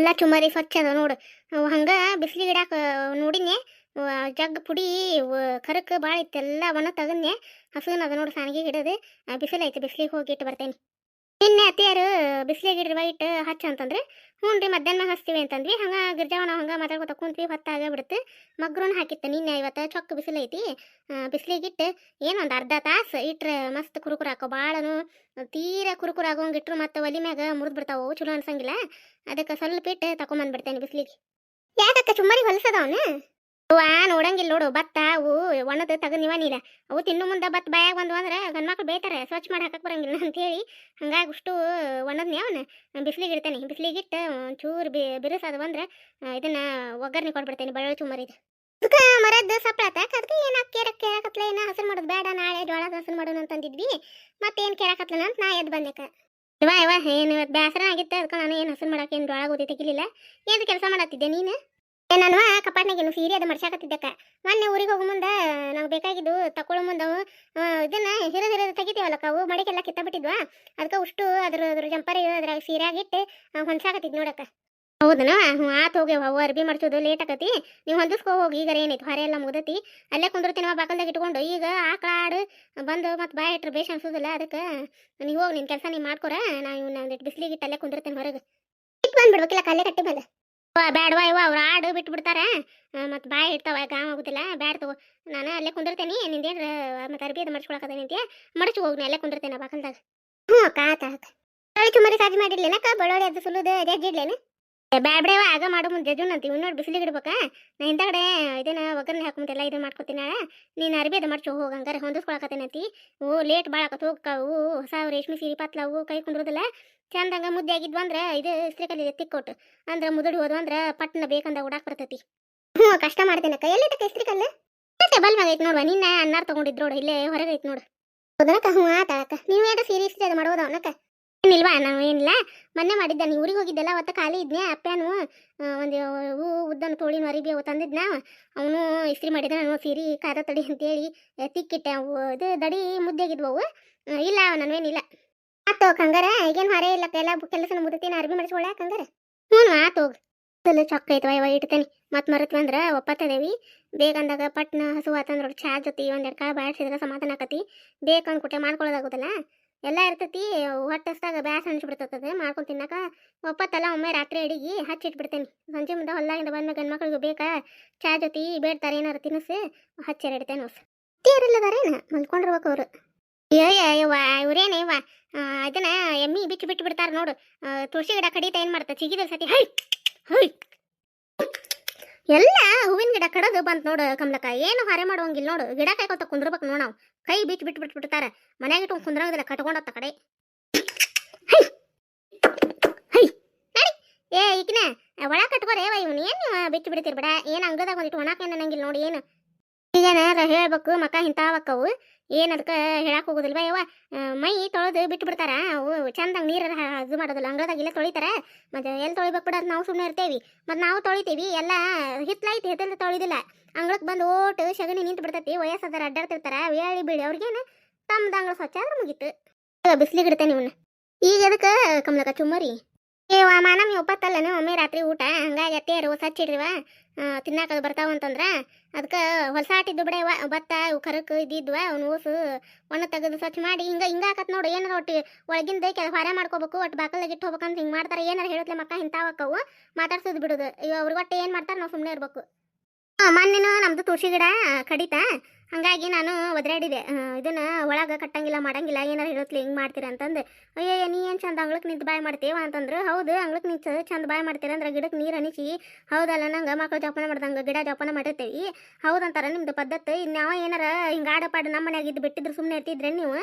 ಎಲ್ಲ ಚುಮ್ಮರಿ ಸ್ವಚ್ಛ ಅದ ನೋಡು. ಹಂಗ ಬಿಸಿಲಿಗೆ ಗಿಡಾಕ ನೋಡಿದ್ನೆ ಜಗ್ ಪುಡಿ ಕರಕ್ ಭಾಳ ಇತ್ತು ಎಲ್ಲ ಅವನ್ನ ತೆಗದ್ನೆ. ಹಸುನ ಅದ ನೋಡು ಸಾನಿಗೆ ಗಿಡದು. ಬಿಸಿಲು ಐತೆ, ಬಿಸಿಲಿಗೆ ಹೋಗಿ ಇಟ್ಟು ಬರ್ತೇನೆ. ನಿನ್ನೆ ಅತ್ತಿಯಾರು ಬಿಸಿಲಿಗೆ ಇಡ್ರಿ ವೈಟ್ ಹಚ್ಚ ಅಂತಂದ್ರೆ, ಹ್ಞೂ ರೀ ಮಧ್ಯಾಹ್ನ ಹಚ್ತೀವಿ ಅಂತಂದ್ವಿ. ಹಂಗ ಗಿರ್ಜಾವ ನಾವು ಹಂಗ ಮಾತಾಡ್ಕೊತ ಕುಂತ್ವಿ, ಹೊತ್ತಾಗ ಬಿಡುತ್ತೆ ಮಗ್ರೂನ್ ಹಾಕಿತ್ತು ನಿನ್ನೆ ಇವತ್ತು, ಚೊಕ್ಕ ಬಿಸಿಲೈತಿ. ಐತಿ ಬಿಸಿಲಿಗೆ ಇಟ್ಟು ಏನು ಒಂದು ಅರ್ಧ ತಾಸು ಇಟ್ರೆ ಮಸ್ತ್ ಕುರುಕುರು ಹಾಕೋ ಭಾಳನು ತೀರಾ ಕುರುಕುರ ಆಗೋಂಗೆ ಇಟ್ರು ಮತ್ತೆ ಒಲಿ ಮ್ಯಾಗ ಮುರಿದು ಬಿಡ್ತಾವು, ಚಲೋ ಅನ್ಸಂಗಿಲ್ಲ. ಅದಕ್ಕೆ ಸ್ವಲ್ಪ ಇಟ್ಟು ತಗೊಂಬಂದ್ಬಿಡ್ತೇನೆ ಬಿಸಿಲಿಗೆ. ಯಾಕಕ್ಕ ಚುಮ್ಮರಿ ಹೊಲಸದವನು ಅವ್ವ ನೋಡಂಗಿಲ್ಲ ನೋಡು ಭತ್ತ ಅವು ಒಣದ ತಗನಿವ ನೀರ. ಅವು ತಿನ್ನು ಮುಂದೆ ಭತ್ತ ಬಾಯಾಗ ಬಂದು ಅಂದ್ರೆ ಗಂಡ್ಮಕ್ಳು ಬೇಯ್ತಾರೆ ಸ್ವಚ್ಛ ಮಾಡಿ ಹಾಕಕ್ ಬರಂಗಿಲ್ಲ ಅಂತೇಳಿ ಹಂಗಾಗಿ ಅಷ್ಟು ಒಣದ್ನಿ ಅವನು. ಬಿಸಿಲಿಗೆ ಇಡ್ತೇನೆ ಬಿಸಿಲಿಗೆ ಇಟ್ಟು ಒಂಚೂರು ಬಿ ಬಿರುಸಾದ ಬಂದ್ರೆ ಇದನ್ನ ಒಗ್ಗರಣೆ ಕೊಟ್ಬಿಡ್ತೇನೆ ಬೆಳ್ಳುಳ್ಳಿ ಚುಮರಿದು ಅದಕ್ಕೆ ಮರದ್ದು ಸಪ್ಳಾತ ಅದಕ್ಕೆ ಏನು ಕೇರಕ್ ಕೇಳಕತ್ಲ ಏನು ಹಸರು ಮಾಡೋದು ಬೇಡ ನಾಳೆ ಜೋಳ ಹಸರು ಮಾಡೋಣ ಅಂತಂದಿದ್ವಿ. ಮತ್ತೇನು ಕೇಳಕತ್ಲನ ಅಂತ ನಾ ಎದ್ದು ಬಂದೆಕ ಇವ ಇವ ಏನು ಇವತ್ತು ಬೇಸರ ಆಗಿತ್ತು ಅದಕ್ಕೆ ನಾನು ಏನು ಹಸರು ಮಾಡೋಕೆ ಏನು ಜೋಳ ಗೋಧಿ ತೆಗಿಲಿಲ್ಲ. ಏನು ಕೆಲಸ ಮಾಡತ್ತಿದ್ದೆ ನೀನು? ನಾನು ಕಪಾಟ್ನಾಗೇನು ಸೀರೆ ಅದು ಮಡ್ಸಾಕತ್ತಿದ್ದಕ್ಕ. ಮೊನ್ನೆ ಊರಿಗೆ ಹೋಗೋ ಮುಂದೆ, ನಂಗೆ ಬೇಕಾಗಿದ್ದು ತಕೊಳ್ಳೋ ಮುಂದೆ. ಇದನ್ನ ಹಿರಿದು ಹಿರಿದು ತೆಗಿತೀವಲ್ಲಕ್ಕ, ಅವು ಮಡಿಕೆಲ್ಲ ಕಿತ್ತ ಬಿಟ್ಟಿದ್ವಾ ಅದಕ್ಕೆ ಉಷ್ಟು, ಅದ್ರ ಅದ್ರ ಜಂಪರಿ, ಅದ್ರಾಗ ಸೀರೆ ಆಗಿಟ್ಟು ಹೊಂದ್ಸಾಕತ್ತಿದ್ ನೋಡಕ್ಕ. ಹೌದನ ಹ್ಞೂ, ಆತ್ ಹೋಗ್ಯವ ಅವು ಅರ್ಬಿ ಮಾಡ್ಸೋದು ಲೇಟ್ ಆಕತಿ. ನೀವು ಹೊಂದಿಸ್ಕೋ ಹೋಗಿ, ಈಗ ಏನೈತಿ ಹೊರೆ ಎಲ್ಲ ಮುಗ್ದತಿ. ಅಲ್ಲೇ ಕುಂದಿರ್ತೀನಿ ನಾವು ಬಾಕಲ್ದಾಗ ಇಟ್ಕೊಂಡು, ಈಗ ಆಕಳ ಆಡು ಬಂದು ಮತ್ತೆ ಬಾಯಿ ಇಟ್ರೆ ಬೇಷ್ ಅನ್ಸೋದಿಲ್ಲ, ಅದಕ್ಕೆ ನೀವು ಹೋಗಿ ನಿನ್ನ ಕೆಲಸ ನೀವು ಮಾಡ್ಕೊರ, ನಾ ಇವ್ನ ಬಿಸಿಲಿಗಿಟ್ಟು ಅಲ್ಲೇ ಕುಂದಿರ್ತೇನೆ ಹೊರಗೆ. ಇಟ್ಟು ಬಂದ್ಬಿಡ್ಬೇಕಿಲ್ಲ ಕಲ್ಲೇ ಕಟ್ಟಿ ಮೇಲೆ ಬ್ಯಾಡವಾ ಇವ ಅವ್ರು ಆಡು ಬಿಟ್ಟು ಬಿಡ್ತಾರೆ ಮತ್ತು ಬಾಯಿ ಇಡ್ತಾವ ಗಾಮ ಆಗುದಿಲ್ಲ ಬ್ಯಾಡ ತಗೋ. ನಾನು ಅಲ್ಲೇ ಕುಂದಿರ್ತೇನೆ, ನಿಂದೇನು ಮತ್ತೆ ಅರ್ಬಿ ಅದು ಮಡ್ಸ್ಕೊಳಕದ ನಿಂತೆ ಹೋಗ್ನಿ ಅಲ್ಲೇ ಕುಂದಿರ್ತೇನೆ ಬಾಕಲ್ದಾಗ ಹ್ಞೂ ಅಕ್ಕ, ಆತ ಚುಮ್ಮರಿ ಸಾಜಿ ಮಾಡಿರ್ಲೇನಕ್ಕ? ಬೆಳ್ಳುಳ್ಳಿ ಅದು ಸುಲಿದು ಬ್ಯಾಡ ಬಿಡವ ಆಗ ಮಾಡೋ ಮುಂದೆ ಜಜು ಅಂತೀವಿ ನೋಡಿ ಬಿಸಿಲಿಗೆ ಇಡ್ಬೇಕಾ. ನಾ ಹಿಂದಗಡೆ ಇದನ್ನ ಒಗ್ಗರಣೆ ಹಾಕೊಂತೆಲ್ಲ ಇದನ್ನ ಮಾಡ್ಕೋತೀನಿ ನೀನು ಅರ್ಬಿ ಅದು ಮಾಡ್ಚೋ ಹೋಗಿ ಹಂಗಾರೆ ಹೊಂದಿಸ್ಕೊಳಕತ್ತೇನತಿ ಓ ಲೇಟ್ ಭಾಳ ಆಕತ್ ಹೋಗ್ಕಾವು ಹೊಸ ರೇಷ್ಮೆ ಸೀರೆ ಪತ್ಲವು ಕೈ ಕುಂದ್ರದಿಲ್ಲ. ಚಂದಂಗ ಮುದ್ದೆ ಆಗಿದ್ವು ಅಂದ್ರೆ ಇದು ಇಸ್ತ್ರಿಕಲ್ಲಿ ತಿಕ್ಕೊಟ್ಟು ಅಂದ್ರೆ ಮುದುಡಿ ಹೋದ್ವು ಅಂದ್ರೆ ಪಟ್ನ ಬೇಕಂದ ಉಡಾಕ್ ಬರ್ತೈತಿ. ಹ್ಞೂ, ಕಷ್ಟ ಮಾಡ್ತೇನೆ ಅಕ್ಕ. ಎಲ್ಲಿಟ್ಟಕ್ಕೆ ಇಸ್ತ್ರಿ ಕಲ್ಲು? ಟೇಬಲ್ ಮ್ಯಾಗ ಐತೆ ನೋಡುವ, ನಿನ್ನ ಅನ್ನಾರ್ ತೊಗೊಂಡಿದ್ರು ಇಲ್ಲೇ ಹೊರಗೆ ನೋಡು. ಹೌದನಕ್ಕ? ಹ್ಞೂ, ಆತ ಅಕ್ಕ ನೀವು ಏನು ಸೀರೆ ಇಸ್ತ್ರಿ ಅದು ಮಾಡೋದು ಅವನಕ್ಕ ಏನಿಲ್ವಾ? ನಾವು ಏನಿಲ್ಲ. ಮೊನ್ನೆ ಮಾಡಿದ್ದ. ನೀವು ಊರಿಗೆ ಹೋಗಿದ್ದೆಲ್ಲ? ಅವತ್ತು ಖಾಲಿ ಇದ್ನೇ. ಅಪ್ಪನು ಒಂದು ಹೂ ಉದ್ದನ ತೋಳಿನ ಅರಿಬಿ ಅವು ತಂದಿದ್ನ. ಅವನು ಇಸ್ತ್ರಿ ಮಾಡಿದ. ನಾನು ಸೀರೆ ಕಾದ ತಡಿ ಅಂತೇಳಿ ತಿಕ್ಕಿಟ್ಟೆ. ಅವು, ಇದು ದಡಿ ಮುದ್ದೆಗಿದ್ವು ಅವು. ಇಲ್ಲ, ನನವೇನಿಲ್ಲ. ಆತು ಕಂಗಾರ. ಈಗೇನು ಹೊರೆ ಇಲ್ಲ. ಎಲ್ಲ ಕೆಲಸ ಮುದತೀನಿ ಅರ್ಬಿ ಮಾಡಿಸ್ಕೊಳ್ಳಾಕ ಕಂಗಾರ? ಹ್ಞೂ, ಆತು ಹೋಗಿ ತಲೆ ಚೊಕ್ಕ ಐತವ ಇವ ಇಡ್ತೇನೆ. ಮತ್ತೆ ಮರತ್ವಿ ಅಂದ್ರೆ ಒಪ್ಪತ್ತದೇವಿ. ಅಂದಾಗ ಪಟ್ನ ಹಸು ಆತಂದ್ರೆ ಚಾ ಜೊತೆ ಒಂದೆರಡು ಕಾಳು ಬಾಳಿಸಿದ್ರೆ ಸಮಾಧಾನ ಆಕತಿ. ಬೇಕಂದ್ ಕುಟೆ ಮಾಡ್ಕೊಳ್ಳೋದಾಗುತ್ತಲ್ಲ ಎಲ್ಲ ಇರ್ತೈತಿ ಹೊಟ್ಟೆ ಬ್ಯಾಸ ಅನ್ಸ್ಬಿಡ್ತದೆ ಮಾಡ್ಕೊಂಡು ತಿನ್ನಕ ಒಪ್ಪತ್ತಲ್ಲ ಒಮ್ಮೆ ರಾತ್ರಿ ಅಡಿಗೆ ಹಚ್ಚಿಟ್ಬಿಡ್ತೇನೆ ಸಂಜೆ ಮುಂದೆ ಹೊಲ್ದಾಗಿಂದ ಬಂದ ಗಂಡು ಮಕ್ಳಿಗೆ ಬೇಕಾ ಚಾ ಜೊತೆ ಬೇಡ್ತಾರೆ ಏನಾರು ತಿನ್ನಿಸಿ ಹಚ್ಚಿರಿಡ್ತೇನೆ ಹೊಸ ತೀರಿಲ್ಲದಾರೇನ ಮಲ್ಕೊಂಡಿರ್ಬೇಕು ಅವರು. ಅಯ್ಯೋ ಯವ್ವ ಇವ್ರೇನ ಯವ್ವ ಆ, ಇದನ್ನ ಎಮ್ಮಿ ಬಿಚ್ಚು ಬಿಟ್ಟು ಬಿಡ್ತಾರೆ ನೋಡು. ತುಳಸಿ ಗಿಡ ಕಡಿತ ಏನು ಮಾಡ್ತ? ಚಿಗಿದ ಸತಿ ಹೈ ಹೈ. ಎಲ್ಲ ಹೂವಿನ ಗಿಡ ಕಡದು ಬಂತು ನೋಡು ಕಮಲಕ್ಕ. ಏನು ಹಾರೆ ಮಾಡುವಂಗಿಲ್ಲ ನೋಡು. ಗಿಡ ಕಾಯ್ಕೊತ ಕುಂದಿರ್ಬೇಕು ನೋಡು ನಾವು. ಕೈ ಬಿಚ್ಚಿ ಬಿಟ್ಟು ಬಿಟ್ಟು ಬಿಡ್ತಾರ. ಮನ್ಯಾಗ ಇಟ್ಟು ಕುಂದ್ರಂಗಿಲ್ಲ ಕಟ್ಕೊಂಡತ್ತ ಕಡೆ. ಏ ಈಗಿನ ಒಳ ಕಟ್ಕೋರೆ. ಯವ್ವ ಇವ್ನು ಏನು ಬಿಚ್ಚಿ ಬಿಡ್ತೀರಿ ಬಿಡ? ಏನು ಅಂಗದಾಗ ಒಂದಿಟ್ಟು ಒಣಾಕ ಅನ್ನಂಗಿಲ್ಲ ನೋಡಿ ಏನು. ಈಗೇನಾರ ಹೇಳ್ಬೇಕು ಮಕ ಹಿಂತಾವಕ್ಕವು. ಏನು ಅದಕ್ಕೆ ಹೇಳಕ್ ಹೋಗುದಿಲ್ವ ಯವ್ವ? ಮೈ ತೊಳೆದು ಬಿಟ್ಟು ಬಿಡ್ತಾರ ಅವು ಚಂದಂಗೆ ನೀರು ಇದು ಮಾಡೋದಿಲ್ಲ, ಅಂಗಳದಾಗ ಇಲ್ಲ ತೊಳಿತಾರ. ಮತ್ತು ಎಲ್ಲಿ ತೊಳಿಬೇಕು ಬಿಡೋದು ನಾವು ಸುಮ್ಮನೆ ಇರ್ತೇವೆ. ಮತ್ತು ನಾವು ತೊಳಿತೀವಿ, ಎಲ್ಲ ಹಿತ್ಲೈತಿ ಹಿತ್ತಲ್ ತೊಳಿದಿಲ್ಲ. ಅಂಗಳಕ್ಕೆ ಬಂದು ಓಟು ಸಗಣಿ ನಿಂತು ಬಿಡ್ತೈತಿ ವಯಸ್ಸಾದಾರ ಅಡ್ಡಾಡ್ತಿರ್ತಾರ. ವೇಳಿ ಬೀಳಿ, ಅವ್ರಿಗೇನು ತಮ್ಮದ ಸ್ವಚ್ಛ ಆದ್ರೆ ಮುಗೀತು. ಬಿಸಿಲಿಗಿಡ್ತೇನೆ ಇವನ್ನ ಈಗ ಅದಕ್ಕೆ ಕಮಲಕ ಚುಮ್ಮರಿ? ಏ ಮಾನಮ್ಮಿ ಒಪ್ಪತ್ತಲ್ಲನು ಒಮ್ಮೆ ರಾತ್ರಿ ಊಟ ಹಂಗಾಗಿ ಅತ್ತೇರು ಹಚ್ಚಿಡ್ರಿವ. ತಿನ್ನಾಕದು ಬರ್ತಾವ ಅಂತಂದ್ರ ಅದಕ್ಕೆ ಹೊಲಸಾಟಿದ್ದು ಬಿಡವ ಭತ್ತ ಕರಕ್ ಇದ್ದಿದ್ವ ಅವ್ನು ಊಸು ಒಣ ತೆಗೆದು ಸ್ವಚ್ಛ ಮಾಡಿ, ಹಿಂಗೆ, ಹಿಂಗ ನೋಡು, ಏನಾರ ಒಟ್ಟು ಒಳಗಿಂದ ಕೆಲ ಹೊರ ಮಾಡ್ಕೋಬೇಕು ಒಟ್ಟು ಬಾಕಲ್ದಾಗ ಇಟ್ಟು ಹೋಗ್ಬೇಕಂತ ಹಿಂಗೆ ಮಾಡ್ತಾರೆ, ಏನಾರ ಹೇಳತ್ಲೆ ಮಕ್ಕ ಹಿಂತಾವಕ್ಕವು ಮಾತಾಡ್ಸೋದು ಬಿಡೋದು. ಇವ ಅವ್ರಿಗೆ ಒಟ್ಟು ಏನು ಮಾಡ್ತಾರೆ ನಾವು ಸುಮ್ಮನೆ ಇರ್ಬೇಕು. ಮೊನ್ನೆನೂ ನಮ್ದು ತುಳಸಿ ಗಿಡ ಕಡಿತ. ಹಂಗಾಗಿ ನಾನು ಒದರಾಡಿದೆ. ಇದನ್ನ ಒಳಗೆ ಕಟ್ಟಂಗಿಲ್ಲ, ಮಾಡಂಗಿಲ್ಲ, ಏನಾರ ಹೇಳತ್ಲಿ ಹಿಂಗೆ ಮಾಡ್ತೀರ ಅಂತಂದು. ಅಯ್ಯಯ್ಯ, ನೀ ಏನು ಚಂದ ಅಂಗ್ಳಕ್ಕೆ ನಿಂತು ಬಾಯ್ ಮಾಡ್ತೀವ ಅಂತಂದ್ರೆ. ಹೌದು ಅಂಗ್ಳಕ್ಕೆ ನಿಂತು ಚಂದ ಬಾಯ್ ಮಾಡ್ತೀರ ಅಂದ್ರೆ ಗಿಡಕ್ಕೆ ನೀರು ಅನಿಸಿ. ಹೌದಲ್ಲ, ನಂಗೆ ಮಕ್ಕಳು ಜೋಪಾನ ಮಾಡ್ದಂಗೆ ಗಿಡ ಜೋಪಾನ ಮಾಡಿರ್ತೀವಿ. ಹೌದಂತಾರ ನಿಮ್ದು ಪದ್ಧತಿ ಇನ್ಯಾವ ಏನಾರ ಹಿಂಗೆ ಆಡಪಾಡು ನಮ್ಮ ಮನೆಯಾಗ ಇದ್ದು ಬಿಟ್ಟಿದ್ರು ಸುಮ್ಮನೆ ಇರ್ತಿದ್ರೆ ನೀವು?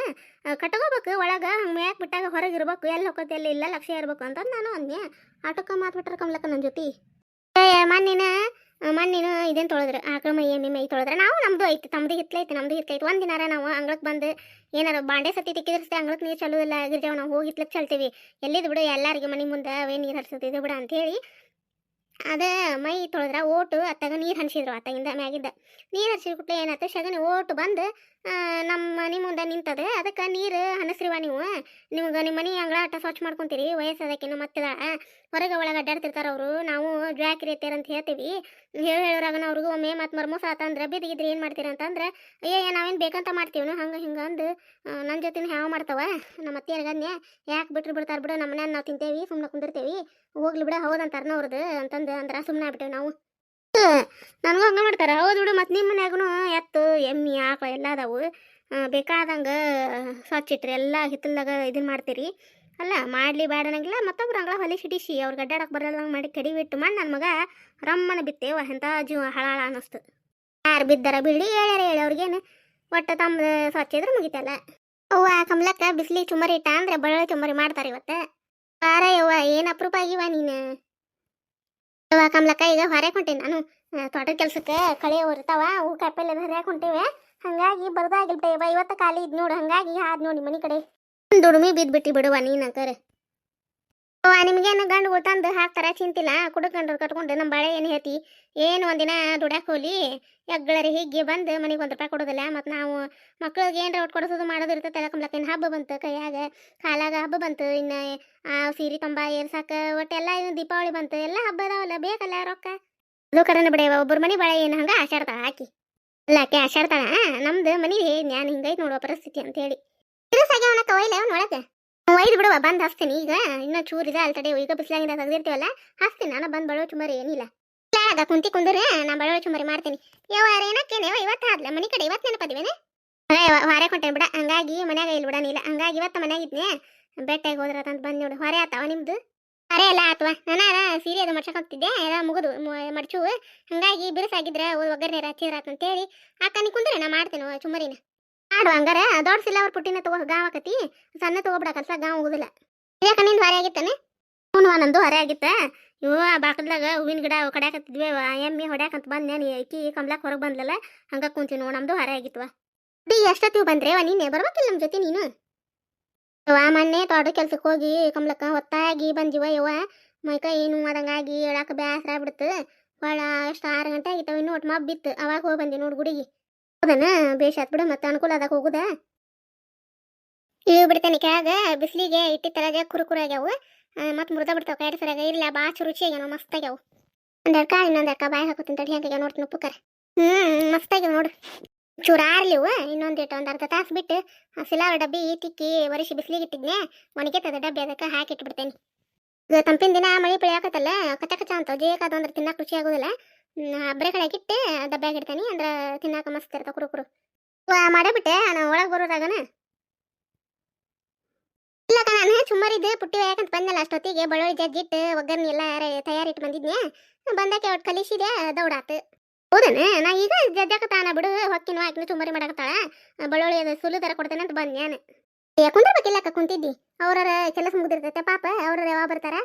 ಕಟ್ಕೋಬೇಕು. ಒಳಗೆ ಹಂಗೆ ಮೇಯಕ್ಕೆ ಬಿಟ್ಟಾಗ ಹೊರಗೆ ಇರಬೇಕು. ಎಲ್ಲಿ ಹೋಗೋದು ಎಲ್ಲಿ ಇಲ್ಲ ಲಕ್ಷ್ಯ ಇರ್ಬೇಕು ಅಂತಂದು ನಾನು ಅಂದ್ಯ ಆಟೋಕ ಮಾತು ಬಿಟ್ಟರೆ ಕಮ್ಲಕ್ಕ ನನ್ನ ಜೊತೆ. ಮಣ್ಣಿನ ಮಣ್ಣಿನ ಇದೇನು ತೊಳೆದ್ರೆ? ಆಕಳ ಮೈ ಎಮ್ಮೆ ಮೈ ತೊಳೆದ್ರೆ? ನಾವು ನಮ್ದು ಐತಿ, ತಮ್ದು ಐತೆ, ನಮ್ದು ಐತೆ. ಒಂದು ದಿನಾರ ನಾವು ಅಂಗಳಕ್ಕೆ ಬಂದು ಏನಾರ ಬಾಂಡೆ ಸತಿ ತಿಕ್ಕಿದ್ರೆ ಅಂಗಳಕ್ಕೆ ನೀರು ಚಲೋದಿಲ್ಲ ಗಿರ್ಜಾವ ನಾವು ಹೋಗಿ ಹಿತ್ಲಕ್ಕೆ ಚಲ್ತೀವಿ. ಎಲ್ಲಿದ್ದು ಬಿಡು, ಎಲ್ಲರಿಗೆ ಮನೆ ಮುಂದೆ ಅವೇ ನೀರು ಹರಿಸೋದು ಬಿಡ ಅಂತೇಳಿ ಅದೇ ಮೈ ತೊಳೆದ್ರೆ, ಓಟು ಅತ್ತಾಗ ನೀರು ಹನ್ಸಿದ್ರು, ಅತ್ತಾಗಿಂದ ಮ್ಯಾಗಿಂದ ನೀರು ಹರಿಸಿದ ಕೂಡಲೇ ಏನಾಯ್ತು ಸಗಣಿ ಓಟು ಬಂದು ನಮ್ಮ ಮನೆ ಮುಂದೆ ನಿಂತದ. ಅದಕ್ಕೆ ನೀರು ಹನಸ್ರಿವ ನೀವು? ನಿಮ್ಗೆ ನಿಮ್ಮ ಮನೆ ಅಂಗಳ ಆಟ ಸ್ವಚ್ಛ ಮಾಡ್ಕೊಂತೀರಿ ವಯಸ್ಸದಕ್ಕಿನ್ನು ಮತ್ತದ ಹೊರಗೆ ಒಳಗೆ ಅಡ್ಡಾಡ್ತಿರ್ತಾರೆ ಅವರು. ನಾವು ಜ್ವಾಕಿರಿ ಅಂತ ಹೇಳ್ತೀವಿ. ಹೇಳಿ ಹೇಳೋರಾಗ ಅವ್ರಿಗೂ ಒಮ್ಮೆ ಮತ್ತು ಮರ್ಮೋಸ ಆತಂದ್ರೆ ಬಿದ್ದಿಗಿದ್ರೆ ಏನು ಮಾಡ್ತೀರ ಅಂತಂದ್ರೆ ಏ ನಾವೇನು ಬೇಕಂತ ಮಾಡ್ತೀವಿ ಹಂಗೆ, ಹಿಂಗೆ ಅಂದು ನನ್ನ ಜೊತೆ ಹ್ಯಾವ ಮಾಡ್ತಾವ. ನಮ್ಮ ಅತ್ತಿಯರ್ಗನ್ಯ ಯಾಕೆ ಬಿಟ್ರು ಬಿಡ್ತಾರೆ ಬಿಡು ನಮ್ಮ ಮನೆಯನ್ನು ನಾವು ತಿಂತೇವಿ ಸುಮ್ಮನೆ ಕುಂದಿರ್ತೇವೆ. ಹೋಗ್ಲಿ ಬಿಡ ಹೌದಂತಾರ ಅವ್ರದ್ದು ಅಂತಂದು ಅಂದ್ರೆ ಸುಮ್ಮನೆ ಆಗ್ಬಿಟ್ಟೇವೆ ನಾವು. ನನಗೂ ಹಂಗೆ ಮಾಡ್ತಾರೆ. ಹೌದು ಬಿಡು, ಮತ್ತು ನಿಮ್ಮ ಮನ್ಯಾಗೂ ಎತ್ತು, ಎಮ್ಮಿ, ಆಕಳು ಎಲ್ಲ ಅದಾವು. ಬೇಕಾದಂಗೆ ಸ್ವಚ್ಛ ಇಟ್ರಿ, ಎಲ್ಲ ಹಿತ್ತಲ್ದಾಗ ಇದನ್ನ ಮಾಡ್ತೀರಿ. ಅಲ್ಲ, ಮಾಡಲಿ ಬೇಡ ಮತ್ತೊಬ್ರು ಅಂಗಳ ಹೊಲಿ ಸಿಡಿಸಿ ಅವ್ರಿಗೆ ಅಡ್ಡಾಡಕ್ಕೆ ಬರಲ್ಲಂಗೆ ಮಾಡಿ ಕಡಿ ಬಿಟ್ಟು ಮಾಡಿ ನನ್ನ ಮಗ ರಮ್ಮನ ಬಿತ್ತೇವ. ಎಂಥ ಜೀವ ಹಳಾಳ ಅನ್ನಿಸ್ತು. ಯಾರು ಬಿದ್ದಾರ ಬಿಳಿ ಹೇಳ್ಯಾರ ಹೇಳಿ ಅವ್ರಿಗೇನು ಒಟ್ಟು ತಮ್ಮ ಸ್ವಚ್ಛ ಇದ್ರೆ ಮುಗಿತಲ್ಲ. ಅವ್ವ, ಕಮಲಕ್ಕ, ಬಿಸಿಲಿ ಚುಮರಿ ಇಟ್ಟ ಅಂದ್ರೆ ಬಳ್ಳಿ ಚುಮರಿ ಮಾಡ್ತಾರೆ ಇವತ್ತು. ಬಾರ ಯವ್ವ ಏನು ಅಪರೂಪ ಆಗಿವ ನೀನು? ಯವ್ವ ಕಮಲಕ್ಕ, ಈಗ ಹೊರಗೆ ಹೊಂಟೀನಿ ನಾನು. ತೋಟದ ಕೆಲ್ಸಕ್ಕೆ ಕಳೆ ಹೊರ್ತಾವ, ಅವು ಕಾಯಿಪಲ್ಲೆ ಹರಿಯಾಕ ಹೊಂಟೇವೆ. ಹಂಗಾಗಿ ಬರ್ದಾಗಿಲ್ಬೇವ ಇವತ್ತು ಖಾಲಿ ಇದ್ ನೋಡು, ಹಂಗಾಗಿ ಆದ್ ನೋಡಿ ಮನೆ ಕಡೆ. ದುಡಿಮೆ ಬಿದ್ಬಿಟ್ಟಿ ಬಿಡುವ ನೀನಂಕರ್. ನಿಮ್ಗೇನು ಗಂಡು ತಂದು ಹಾಕ್ತಾರ? ಚಿಂತಿಲ್ಲ. ಕುಡ್ಕಂಡ್ರು ಕಟ್ಕೊಂಡು ನಮ್ಮ ಬಾಳೆ ಏನು ಹೇಳ್ತಿ? ಏನು ಒಂದಿನ ದುಡ್ಯಾಕ ಹೋಲಿ ಎಗ್ಗಳರಿ ಹೀಗೆ ಬಂದು ಮನೆಗೆ ಒಂದು ರೂಪಾಯಿ ಕೊಡೋದಿಲ್ಲ. ಮತ್ತು ನಾವು ಮಕ್ಳಿಗೆ ಏನ್ ರೌಟ್ ಕೊಡಿಸೋದು ಮಾಡೋದು ಇರ್ತೈತೆ. ಕಮ್ಲಕ್ಕ ಇನ್ನು ಹಬ್ಬ ಬಂತು, ಕೈಯಾಗ ಕಾಲಾಗ ಹಬ್ಬ ಬಂತು. ಇನ್ನು ಸೀರೆ ಕಂಬ ಏರ್ಸಾಕ ಒಟ್ಟೆಲ್ಲ ಇನ್ನು ದೀಪಾವಳಿ ಬಂತು. ಎಲ್ಲ ಹಬ್ಬ ಅದಾವಲ್ಲ, ಬೇಕಲ್ಲ ರೊಕ್ಕ? ಅದು ಕರನ ಬಿಡ ಒಬ್ಬರು ಮನೆ ಬಾಳೆ ಏನು ಹಂಗೆ ಆಶಾಡ್ತಾಳ? ಹಾಕಿ. ಅಲ್ಲ, ಆಕೆ ಆಶಾಡ್ತಾಳ. ನಮ್ದು ಮನೆ ನಾನು ಹಿಂಗೈತೆ ನೋಡುವ ಪರಿಸ್ಥಿತಿ ಅಂತ ಹೇಳಿ ಕವೈಲ ಅವ್ನ ಒಳಗೆ? ಒಯ್ದು ಬಿಡುವ, ಬಂದು ಹಾಸ್ತೀನಿ ಈಗ ಇನ್ನೂ ಇದೆ ಅಲ್ತಡೆ ಈಗ ಬಿಸಿಲಾಗಿಂದ ತೆಗ್ದಿರ್ತೀವಲ್ಲ ಹಾಸ್ತೀನಿ ನಾನು ಬಂದು ಬಡವ ಚುಮರಿ ಏನಿಲ್ಲ. ಆಗ ಕುಂತಿ ಕುಂದ್ರೆ ನಾನು ಬಡವ ಚುಮರಿ ಮಾಡ್ತೀನಿ. ಯಾವ ಏನಕ್ಕೇನೆ ಇವತ್ತು ಆದ್ಲ? ಮನೆ ಕಡೆ ಇವತ್ತು ನೆನಪದಿವೇನೆ ಹೊರೆ ಕೊಟ್ಟೆ ಬಿಡ. ಹಂಗಾಗಿ ಮನ್ಯಾಗ ಇಲ್ಲಿ ಬಿಡನಿಲ್ಲ ಹಂಗಾಗಿ ಇವತ್ತು ಮನ್ಯಾಗ ಇದ್ನೆ ಬೆಟ್ಟಾಗಿ ಹೋದ್ರ ಅಂತ ಬಂದು ನೋಡು. ಹೊರೆ ಆತವ ನಿಮ್ದು? ಹೊರೆ ಎಲ್ಲ ಆತವ? ನಾನು ಸೀರೆ ಅದು ಮಡ್ಸಕ್ ಹೋಗ್ತಿದ್ದೆ. ಎಲ್ಲ ಮುಗಿದು ಮಡ್ಚು ಹಂಗಾಗಿ ಬಿರುಸಾಗಿದ್ರೆ ಒಗ್ಗರಣೆ ಹಚ್ಚಿದ್ರ ಅಂತೇಳಿ. ಅಕ್ಕ ನೀ ಕುಂದ್ರೆ ನಾ ಮಾಡ್ತೇನೆ ಚುಮ್ಮರಿನ. ಆಡು ಹಂಗಾರ? ದೊಡ್ಡ ಸಿಲ್ಲ ಅವ್ರ ಪುಟ್ಟಿನ ತಗೋ ಗಾವ್ ಆಕತಿ. ಸಣ್ಣ ತಗೋಬಿಡ ಕಲ್ಸ ಗಾವ್ ಹೋಗುದಿಲ್ಲ. ಯಾಕ ನಿಂದು ಹೊರೆ ಆಗಿತ್ತಾನೆ? ಹ್ಞೂ ನಂದು ಹೊರೆ ಆಗಿತ್ತ. ಇವು ಬಾಕಲ್ದಾಗ ಹೂವಿನ ಗಿಡ ಕಡ್ಯಾಕತ್ತಿದ್ವಿ ಎಮ್ಮೆ ಹೊಡ್ಯಾಕಂತ ಬಂದೆ ನೀ, ಅಕ್ಕಿ ಕಮ್ಲಾಕ್ ಹೊರಗೆ ಬಂದ್ಲಲ್ಲ ಹಂಗ ಕುಂತೀವಿ ನೋಡು, ನಮ್ದು ಹೊರೆ ಆಗಿತ್ವ. ಡಿ ಎಷ್ಟೊತ್ತಿವ್ ಬಂದ್ರೆ ನೀನೇ? ಬರ್ಬೇಕಿಲ್ಲ ನಮ್ಮ ಜೊತೆ ನೀನು. ಯವ್ವ ಮೊನ್ನೆ ತೋಟ ಕೆಲ್ಸಕ್ಕೆ ಹೋಗಿ ಕಮ್ಲಕ್ಕ ಹೊತ್ತಾಗಿ ಬಂದಿವ ಯವ್ವ. ಮೈಕೈ ಏನು ಆದಂಗಾಗಿ ಹೇಳಾಕ ಬ್ಯಾಸರ ಆಗ್ಬಿಡ್ತು. ಭಾಳ ಎಷ್ಟು ಆರು ಗಂಟೆ ಆಗಿತ್ತವ ಇನ್ನು ಒಟ್ಟು ಬಿತ್ತು. ಅವಾಗ ಹೋಗಿ ಬಂದಿ ನೋಡು ಗುಡಿಗೆ. ಹೌದನ ಬೇಷ್ ಆತ್ ಬಿಡು ಮತ್ತೆ ಅನುಕೂಲ ಅದಾಗ ಹೋಗುದ. ಇವು ಬಿಡ್ತೇನೆ ಕೆಳಗ, ಬಿಸಿಲಿಗೆ ಇಟ್ಟಿ ತಳಗ ಕುರುಕುರು ಆಗ್ಯಾವು. ಮತ್ತೆ ಮುರಿದ ಬಿಡ್ತಾವ ಕೈ ಸರಿಯಾಗ. ಇಲ್ಲ ಭಾಳ ರುಚಿ ಆಗ್ಯಾವ ಮಸ್ತ್ ಆಗ್ಯಾವು. ಒಂದ್ ಅಡ್ಕ ಇನ್ನೊಂದು ಬಾಯ ಹಾಕೋತೀನಿ ತಡಿ, ಹೆಂಗೆ ನೋಡ್ತೀನಿ ಉಪ್ಪುಕಾರ ಹ್ಮ್, ಮಸ್ತ್ ಆಗ್ಯಾವ ನೋಡು. ಚೂರು ಆರ್ಲಿವು ಇನ್ನೊಂದು ಇಟ್ಟು ಒಂದು ಅರ್ಧ ತಾಸು ಬಿಟ್ಟು, ಆ ಸಿಲಾವ ಡಬ್ಬಿ ತಿಕ್ಕಿ ಒರಿಸಿ ಬಿಸಿಲಿಗೆ ಇಟ್ಟಿದ್ನೆ. ಒಣಗಿತದ ಡಬ್ಬಿ ಅದಕ್ಕೆ ಹಾಕಿ ಇಟ್ಬಿಡ್ತೇನೆ. ಈಗ ತಂಪಿನ ದಿನ ಮಳೆ ಬೆಳೆಯಾಕತ್ತಲ್ಲ ಕಚ ಕಚ ಅಂತ ಜೇಕಾದ ಅಂದ್ರೆ ತಿನ್ನಕ್ಕೆ ರುಚಿ ಆಗೋದಿಲ್ಲ. ಕಡೆ ಇಟ್ಟು ಡಬ್ಬ್ಯಾಗ ಇಡ್ತೇನೆ, ಅಂದ್ರ ತಿನ್ನಾಕ ಮಸ್ತ್ ಇರ್ತಾವ ಕುರು ಕುರು. ಮಾಡಬಿಟ್ಟೆ ನಾನು ಒಳಗೆ ಬರೋದಾಗನ. ಇಲ್ಲ ನಾನು ಚುಮ್ಮರಿದ್ದೆ ಪುಟ್ಟಿ ಯಾಕಂತ ಬಂದಲ್ಲ ಅಷ್ಟೊತ್ತಿಗೆ, ಬಳ್ಳೊಳ್ಳಿ ಜಜ್ಜಿಟ್ಟು ಒಗ್ಗರಣೆ ಎಲ್ಲ ತಯಾರಿಟ್ಟು ಬಂದಿದ್ನೆ ಬಂದಾಕೆ ಒಟ್ಟು ಕಲಿಸಿದೆ, ದೌಡಾತು. ಹೌದನ, ನಾ ಈಗ ತಾನ ಬಿಡು, ಹೊಕ್ಕಿನ ಹಾಕಿನ ಚುಮ್ಮರಿ ಮಾಡಕತ್ತಾಳ, ಬಳ್ಳೊಳ್ಳಿ ಅದು ಸುಲು ತರ ಕೊಡ್ತೇನೆ ಅಂತ ಬಂದ್ ನಾನು ಕುಂದ್ರಬೇಕಿಲ್ಲಕ್ಕ, ಕುಂತಿದ್ದಿ. ಅವ್ರ ಕೆಲಸ ಮುಗ್ದಿರ್ತೈತೆ, ಪಾಪ ಅವ್ರ ಯಾವಾಗ ಬರ್ತಾರ?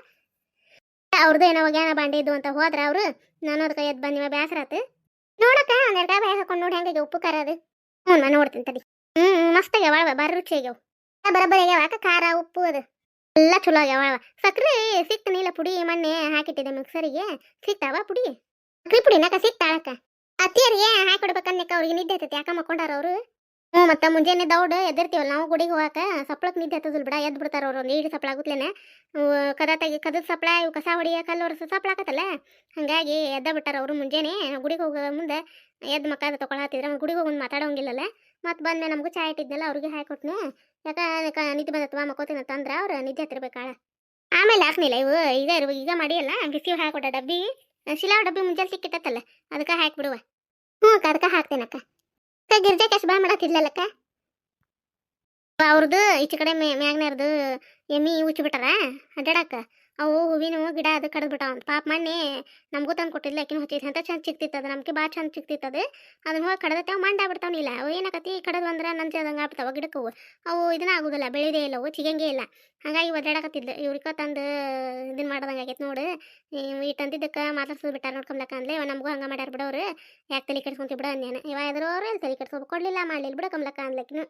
ಅವ್ರದ್ದು ಏನೋ ಒಗ್ಯಾನ ಬಾಂಡಿದ್ದು ಅಂತ ಹೋದ್ರ ಅವ್ರು ನಾನು ಅದಕ್ಕೆ ಎದ್ದು ಬಂದಿವ ಆತು. ನೋಡಕ್ಕ ಒಂದೆರಡು ಬಾಯಿ ಹಾಕೊಂಡು ನೋಡಿ ಹೆಂಗೆ ಉಪ್ಪು ಖಾರ ಅದು. ಹ್ಞೂ ನಾನು ನೋಡ್ತೀನಿ ತಡಿ. ಹ್ಞೂ ಮಸ್ತ್ ಆಗ್ಯಾವ ಬಾರಿ ರುಚಿ ಆಗ್ಯಾವ. ಬರಬ್ಬರಿ ಆಗ್ಯಾವ, ಅಕ್ಕ ಖಾರ, ಉಪ್ಪು ಅದು. ಎಲ್ಲ ಚಲೋ ಆಗ್ಯಾವ ಸಕ್ರೆ, ಸಿಕ್ತ ನೀಲ ಪುಡಿ ಮೊನ್ನೆ ಹಾಕಿಟ್ಟಿದ್ದೆ ಮಿಕ್ಸರಿಗೆ. ಸಿಕ್ತಾವ ಪುಡಿ? ಸಕ್ರಿ ಪುಡಿ ನಕ ಸಿಕ್ತಾಳಕ್ಕ. ಅತ್ತಿಯರಿಗೆ ಹಾಕಿಡ್ಬೇಕನ್ನಕ್ಕ ಅವ್ರಿಗೆ ನಿದ್ದೆ ಹತ್ತೈತಿ ಯಾಕ ಮಕ್ಕೊಂಡಾರ ಅವರು? ಹ್ಞೂ, ಮತ್ತೆ ಮುಂಜಾನೆ ದೌಡ್ ಎದಿರ್ತೀವಲ್ಲ ನಾವು ಗುಡಿಗೆ ಹೋಗಾಕ ಸಪ್ಳಕ್ಕೆ ನಿದ್ದೆ ಹತ್ತದಿಲ್ಲ ಬಿಡ ಎದ್ದು ಬಿಡ್ತಾರ ಅವ್ರು, ನೀಡಿ ಈಡು ಸಪ್ಳ ಆಗುತ್ತಲೇನೆ ಕದ ತೆಗಿ, ಕದದ ಸಪ್ಳ, ಇವು ಕಸ ಹೊಡಿಯ, ಕಲ್ಲು ಒರೆಸೋ ಸಪ್ಳ ಆಗತ್ತಲ್ಲ ಹಂಗಾಗಿ ಎದ್ದ ಬಿಟ್ಟಾರ ಅವರು ಮುಂಜಾನೆ, ಗುಡಿಗೆ ಹೋಗೋ ಮುಂದೆ ಎದ್ದು ಮಕ್ಕಳ ತೊಗೊಳತ್ತಿದ್ರೆ ಅವ್ನು ಗುಡಿಗೆ ಹೋಗಿ ಮಾತಾಡೋಂಗಿಲ್ಲಲ್ಲ? ಮತ್ತೆ ಬಂದೆ ನಮಗೂ ಚಾಯ್ ಇಟ್ಟಿದ್ನಲ್ಲ, ಅವ್ರಿಗೆ ಹಾಕೊಟ್ನೆ ಯಾಕ ನಿದ್ದೆ ಬಂದತ್ವ ಮಕ್ಕೋತೀನಿ ಅಂತಂದ್ರೆ ಅವ್ರು ನಿದ್ದೆ ಹತ್ತಿರ್ಬೇಕಾಳ ಆಮೇಲೆ ಹಾಕ್ನಿಲ್ಲ ಇವು, ಈಗ ಇರುವ ಈಗ ಮಾಡಿಯಲ್ಲ ಬಿಸಿ ಹಾಕೊಟ್ಟ ಡಬ್ಬಿ. ಶಿಲಾ ಡಬ್ಬಿ ಮುಂಜಾನೆ ಸಿಕ್ಕಿಟ್ಟತ್ತಲ್ಲ ಅದಕ್ಕೆ ಹಾಕ್ಬಿಡುವ. ಹ್ಞೂ ಅಕ್ಕ ಅದಕ್ಕೆ ಹಾಕ್ತೇನಕ್ಕ. ಅಕ್ಕ ಗಿರ್ಜಾ ಕ್ಯಾಶ್ ಬಾ ಮಾಡತ್ತಿದ್ಲಕ್ಕ ಅವ್ರದ್ದು ಈಚೆ ಕಡೆ ಮ್ಯಾಗ್ನರ್ದು ಎಮ್ಮಿ ಉಚ್ಚಿಬಿಟ್ಟಾರ ಅಡ್ಡಾಡಕ್ಕ ಅವು ಹೂವಿನ ಗಿಡ ಅದು ಕಡ್ದು ಬಿಟ್ಟಾವ ಪಾಪ ಮಣ್ಣೆ ನಮಗೂ ತಂದು ಕೊಟ್ಟಿಲ್ಲ ಯಾಕಿನ ಹಚ್ಚಿತ್ತು ಅಂತ ಚಂದ ಸಿಕ್ತಿತ್ತದ ನಮ್ಗೆ ಭಾಳ ಚಂದ ಸಿಕ್ತಿತ್ತದು ಅದನ್ನ ಹೋಗಿ ಕಡ್ದತ್ತೆ ಮಂಡ ಇಲ್ಲ ಅವು ಏನಾಕತಿ ಕಡದು ಅಂದ್ರೆ ನನ್ನ ಅದಂಗೆ ಆಗ್ಬಿಡ್ತಾವ ಗಿಡಕ್ಕೆ ಅವು ಅವು ಇದನ್ನ ಆಗುದಿಲ್ಲ, ಬೆಳೆದೇ ಇಲ್ಲ ಅವು, ಚಿಗಂಗೆ ಇಲ್ಲ. ಹಾಗಾಗಿ ಒದ್ದಾಡಕತ್ತಿದ್ಲು. ಇವ್ರಿಗ ತಂದು ಇದನ್ನ ಮಾಡ್ದಂಗೆ ಆಗೈತೆ ನೋಡು. ಈ ತಂದಿದ್ದಕ್ಕೆ ಮಾತಾಡ್ಸೋದು ಬಿಟ್ಟಾರ ನೋಡ್ಕೊಂಬ್ಲಕ್ಕ ಅಂದ್ಲೆ ಅವ ನಮಗೂ ಹಂಗೆ ಮಾಡ್ಯಾರ ಬಿಡೋರು. ಯಾಕೆ ತಲೆ ಕೆಡ್ಸ್ಕೊಂತಿ ಬಿಡ ಇವಾಗ ಇವ ಅವ್ರು ಎಲ್ಲಿ ತಲೆ ಕೆಡ್ಸ್ಕೊಬೇಕು ಕೊಡ್ಲಿಲ್ಲ ಮಾಡಲಿಲ್ಲ ಬಿಡ ಕಮ್ಲಕ್ಕ ಅಂದ್ಲಕ್ಕಿನು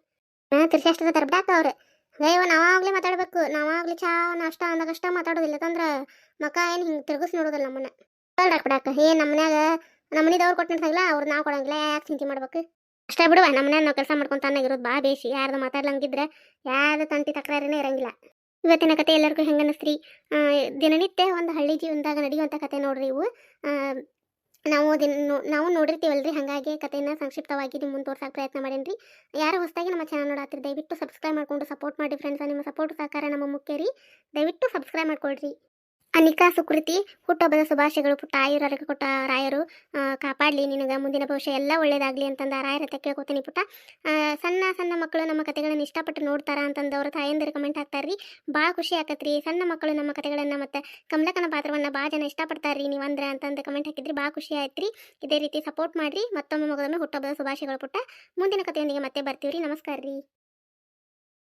ತಿರ್ಸಾಷ್ಟದ ತರ್ಬಿಡಾಕ ಅವ್ರು. ಅಯ್ಯೋ ನಾವಾಗಲೇ ಮಾತಾಡ್ಬೇಕು. ನಾವಾಗಲೇ ಚಾ ನಾಷ್ಟ ಅಂದಾಗಷ್ಟ ಮಾತಾಡೋದಿಲ್ಲ ಅಂದ್ರೆ ಮಕ್ಕ ಏನು ಹಿಂಗೆ ತಿರ್ಗಿಸ್ ನೋಡೋದಿಲ್ಲ ನಮ್ಮನ್ನ. ಹೇಳ್ರಾಕ್ ಬಿಡಾಕ ಏ ನಮ್ಮ ನಮ್ಮನಿದವ್ರು ನಮ್ಮ ಮನಿದವ್ರು ಕೊಟ್ಟಿರ್ತಾಗಿಲ್ಲ ಅವ್ರು ನಾವು ಕೊಡಂಗಿಲ್ಲ. ಯಾಕೆ ಚಿಂತೆ ಮಾಡ್ಬೇಕು? ಅಷ್ಟೇ ಬಿಡುವ. ನಮ್ಮನ್ಯಾಗ ನಾವು ಕೆಲಸ ಮಾಡ್ಕೊಂತ ಇರೋದು ಬಾ ಬೇಸಿ ಯಾರ್ದು ಮಾತಾಡ್ಲಂಗಿದ್ರೆ ಯಾರ್ದು ತಂಟಿ ತಕರಾರಿನೇ ಇರಂಗಿಲ್ಲ. ಇವತ್ತಿನ ಕತೆ ಎಲ್ಲರಿಗೂ ಹೆಂಗೆ ಅನ್ನಿಸ್ತ್ರಿ ಆ, ದಿನನಿತ್ಯ ಒಂದು ಹಳ್ಳಿ ಜೀವನದಾಗ ನಡೆಯುವಂಥ ಕತೆ ನೋಡ್ರಿ ಇವು. ನಾವು ದಿನ ನೋ- ನಾವು ನೋಡಿರ್ತೀವಲ್ರಿ, ಹಾಗಾಗಿ ಕಥೆನ ಸಂಕ್ಷಿಪ್ತವಾಗಿ ನಿಮ್ಮ ಮುಂದೆ ಪ್ರಯತ್ನ ಪ್ರಯತ್ನ ರೀ ಯಾರು ಹೊಸದಾಗಿ ನಮ್ಮ ಚಾನಲ್ ನೋಡಾತ್ರಿ ದಯವಿಟ್ಟು ಸಬ್ಸ್ಕ್ರೈಬ್ ಮಾಡ್ಕೊಂಡು ಸಪೋರ್ಟ್ ಮಾಡಿ ಫ್ರೆಂಡ್ಸ್ ನಿಮ್ಮ ಸಪೋರ್ಟ್ ಸಹಕಾರ ನಮ್ಮ ಮುಖ್ಯ ರೀ. ದಯವಿಟ್ಟು ಸಬ್ಸ್ಕ್ರೈಬ್ ಮಾಡ್ಕೊಳ್ರಿ. ಅನಿಕಾ ಸುಕೃತಿ ಹುಟ್ಟಬದ ಶುಭಾಶಯಗಳು. ಪುಟ್ಟ ಆಯುರಾರೋಗ್ಯ ಕೊಟ್ಟ ರಾಯರು ಕಾಪಾಡಲಿ ನಿನಗೆ ಮುಂದಿನ ಭವಿಷ್ಯ ಎಲ್ಲ ಒಳ್ಳೇದಾಗಲಿ ಅಂತಂದ ರಾಯರ ಕೇಳ್ಕೊತೀನಿ ಪುಟ್ಟ. ಸಣ್ಣ ಸಣ್ಣ ಮಕ್ಕಳು ನಮ್ಮ ಕತೆಗಳನ್ನ ಇಷ್ಟಪಟ್ಟು ನೋಡ್ತಾರ ಅಂತಂದು ಅವ್ರ ತಾಯಂದಿರು ಕಮೆಂಟ್ ಹಾಕ್ತಾರ್ರಿ. ಭಾಳ ಖುಷಿ ಆಕತ್ರಿ. ಸಣ್ಣ ಮಕ್ಕಳು ನಮ್ಮ ಕತೆಗಳನ್ನು ಮತ್ತು ಕಮಲಕನ ಪಾತ್ರವನ್ನ ಭಾಳ ಜನ ಇಷ್ಟಪಡ್ತಾರ್ರಿ ನೀವು ಅಂದ್ರೆ ಅಂತಂದು ಕಮೆಂಟ್ ಹಾಕಿದ್ರಿ ಭಾಳ ಖುಷಿ ಆಯ್ತ್ರಿ. ಇದೇ ರೀತಿ ಸಪೋರ್ಟ್ ಮಾಡಿರಿ. ಮತ್ತೊಮ್ಮೆ ಮಗದೊಮ್ಮೆ ಹುಟ್ಟಬದ ಶುಭಾಶಯಗಳು ಪುಟ್ಟ. ಮುಂದಿನ ಕಥೆಯೊಂದಿಗೆ ಮತ್ತೆ ಬರ್ತೀವ್ರಿ. ನಮಸ್ಕಾರ ರೀ